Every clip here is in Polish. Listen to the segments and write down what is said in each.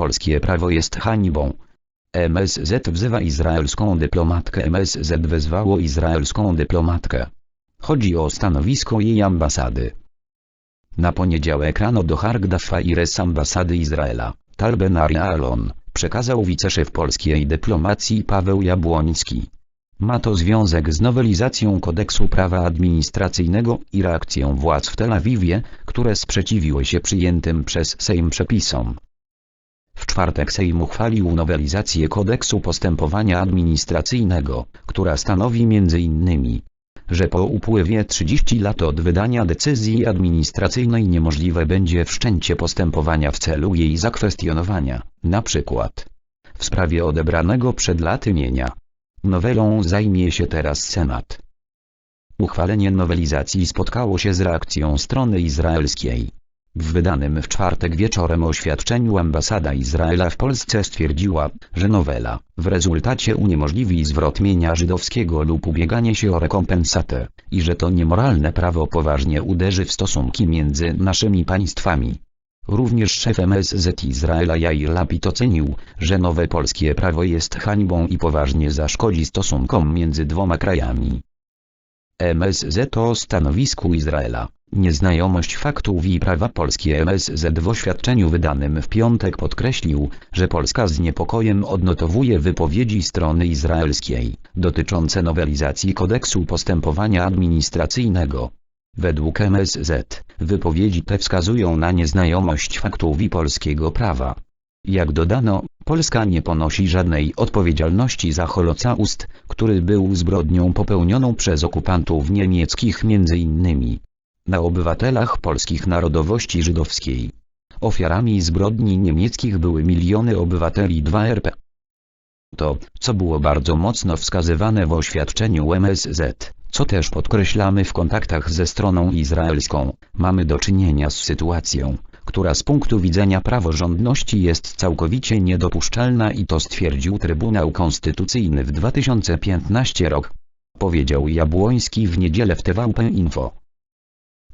polskie prawo jest hańbą. MSZ wzywa izraelską dyplomatkę MSZ wezwało izraelską dyplomatkę. Chodzi o stanowisko jej ambasady. Na poniedziałek rano do Hargdafa Ires ambasady Izraela, Tal Ben Alon, przekazał wiceszef polskiej dyplomacji Paweł Jabłoński. Ma to związek z nowelizacją kodeksu prawa administracyjnego i reakcją władz w Tel Awiwie, które sprzeciwiły się przyjętym przez Sejm przepisom. W czwartek Sejm uchwalił nowelizację kodeksu postępowania administracyjnego, która stanowi m.in., że po upływie 30 lat od wydania decyzji administracyjnej niemożliwe będzie wszczęcie postępowania w celu jej zakwestionowania, przykład w sprawie odebranego przed laty mienia. Nowelą zajmie się teraz Senat. Uchwalenie nowelizacji spotkało się z reakcją strony izraelskiej. W wydanym w czwartek wieczorem oświadczeniu ambasada Izraela w Polsce stwierdziła, że nowela, w rezultacie uniemożliwi zwrot mienia żydowskiego lub ubieganie się o rekompensatę, i że to niemoralne prawo poważnie uderzy w stosunki między naszymi państwami. Również szef MSZ Izraela Jair Lapid ocenił, że nowe polskie prawo jest hańbą i poważnie zaszkodzi stosunkom między dwoma krajami. MSZ o stanowisku Izraela. Nieznajomość faktów i prawa polskie MSZ w oświadczeniu wydanym w piątek podkreślił, że Polska z niepokojem odnotowuje wypowiedzi strony izraelskiej, dotyczące nowelizacji kodeksu postępowania administracyjnego. Według MSZ, wypowiedzi te wskazują na nieznajomość faktów i polskiego prawa. Jak dodano, Polska nie ponosi żadnej odpowiedzialności za Holocaust, który był zbrodnią popełnioną przez okupantów niemieckich m.in. na obywatelach polskich narodowości żydowskiej. Ofiarami zbrodni niemieckich były miliony obywateli 2RP. To, co było bardzo mocno wskazywane w oświadczeniu MSZ, co też podkreślamy w kontaktach ze stroną izraelską, mamy do czynienia z sytuacją, która z punktu widzenia praworządności jest całkowicie niedopuszczalna i to stwierdził Trybunał Konstytucyjny w 2015 rok. Powiedział Jabłoński w niedzielę w TVP Info.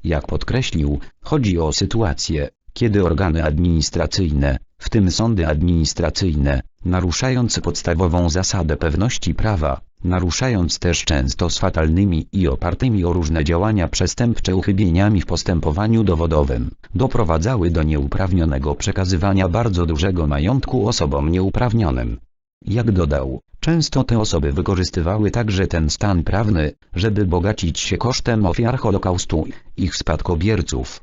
Jak podkreślił, chodzi o sytuację, kiedy organy administracyjne, w tym sądy administracyjne, naruszając podstawową zasadę pewności prawa, naruszając też często z fatalnymi i opartymi o różne działania przestępcze uchybieniami w postępowaniu dowodowym, doprowadzały do nieuprawnionego przekazywania bardzo dużego majątku osobom nieuprawnionym. Jak dodał, często te osoby wykorzystywały także ten stan prawny, żeby bogacić się kosztem ofiar Holokaustu, ich spadkobierców.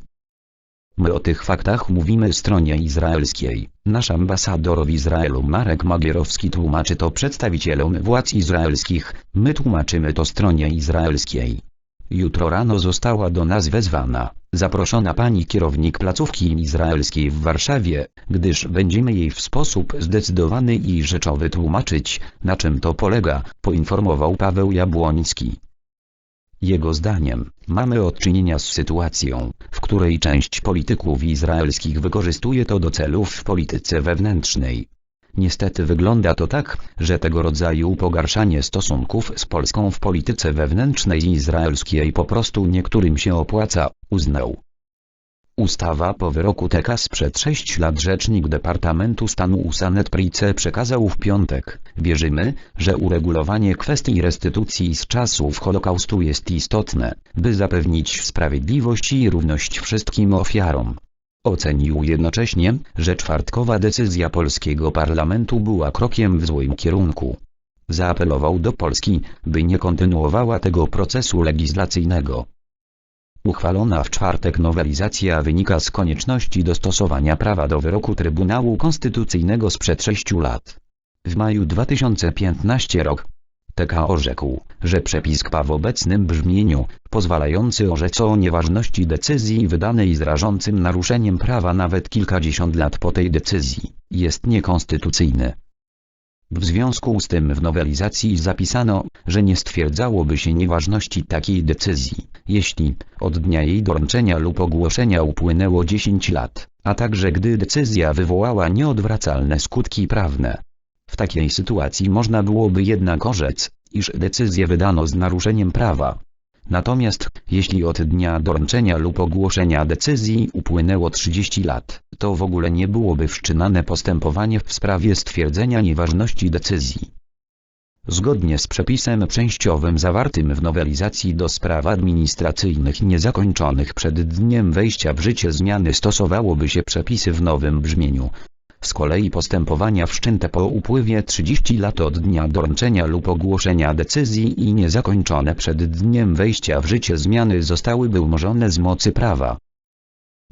My o tych faktach mówimy stronie izraelskiej. Nasz ambasador w Izraelu Marek Magierowski tłumaczy to przedstawicielom władz izraelskich, my tłumaczymy to stronie izraelskiej. Jutro rano została do nas wezwana, zaproszona pani kierownik placówki izraelskiej w Warszawie, gdyż będziemy jej w sposób zdecydowany i rzeczowy tłumaczyć, na czym to polega, poinformował Paweł Jabłoński. Jego zdaniem, mamy od czynienia z sytuacją, w której część polityków izraelskich wykorzystuje to do celów w polityce wewnętrznej. Niestety wygląda to tak, że tego rodzaju pogarszanie stosunków z Polską w polityce wewnętrznej izraelskiej po prostu niektórym się opłaca, uznał. Ustawa po wyroku TK sprzed 6 lat rzecznik Departamentu Stanu Usanet Price przekazał w piątek. Wierzymy, że uregulowanie kwestii restytucji z czasów Holokaustu jest istotne, by zapewnić sprawiedliwość i równość wszystkim ofiarom. Ocenił jednocześnie, że czwartkowa decyzja polskiego parlamentu była krokiem w złym kierunku. Zaapelował do Polski, by nie kontynuowała tego procesu legislacyjnego. Uchwalona w czwartek nowelizacja wynika z konieczności dostosowania prawa do wyroku Trybunału Konstytucyjnego sprzed 6 lat. W maju 2015 rok TK orzekł, że przepis KPA w obecnym brzmieniu, pozwalający orzec o nieważności decyzji wydanej z rażącym naruszeniem prawa nawet kilkadziesiąt lat po tej decyzji, jest niekonstytucyjny. W związku z tym w nowelizacji zapisano, że nie stwierdzałoby się nieważności takiej decyzji, jeśli od dnia jej doręczenia lub ogłoszenia upłynęło 10 lat, a także gdy decyzja wywołała nieodwracalne skutki prawne. W takiej sytuacji można byłoby jednak orzec, iż decyzję wydano z naruszeniem prawa. Natomiast, jeśli od dnia doręczenia lub ogłoszenia decyzji upłynęło 30 lat, to w ogóle nie byłoby wszczynane postępowanie w sprawie stwierdzenia nieważności decyzji. Zgodnie z przepisem częściowym zawartym w nowelizacji do spraw administracyjnych niezakończonych przed dniem wejścia w życie zmiany stosowałoby się przepisy w nowym brzmieniu. Z kolei postępowania wszczęte po upływie 30 lat od dnia doręczenia lub ogłoszenia decyzji i niezakończone przed dniem wejścia w życie zmiany zostałyby umorzone z mocy prawa.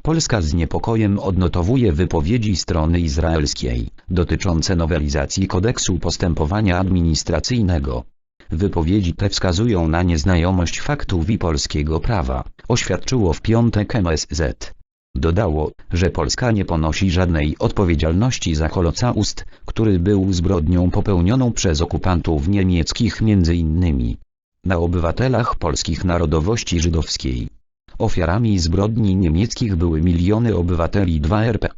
Polska z niepokojem odnotowuje wypowiedzi strony izraelskiej dotyczące nowelizacji kodeksu postępowania administracyjnego. Wypowiedzi te wskazują na nieznajomość faktów i polskiego prawa, oświadczyło w piątek MSZ. Dodało, że Polska nie ponosi żadnej odpowiedzialności za Holocaust, który był zbrodnią popełnioną przez okupantów niemieckich m.in. na obywatelach polskich narodowości żydowskiej. Ofiarami zbrodni niemieckich były miliony obywateli 2 RP.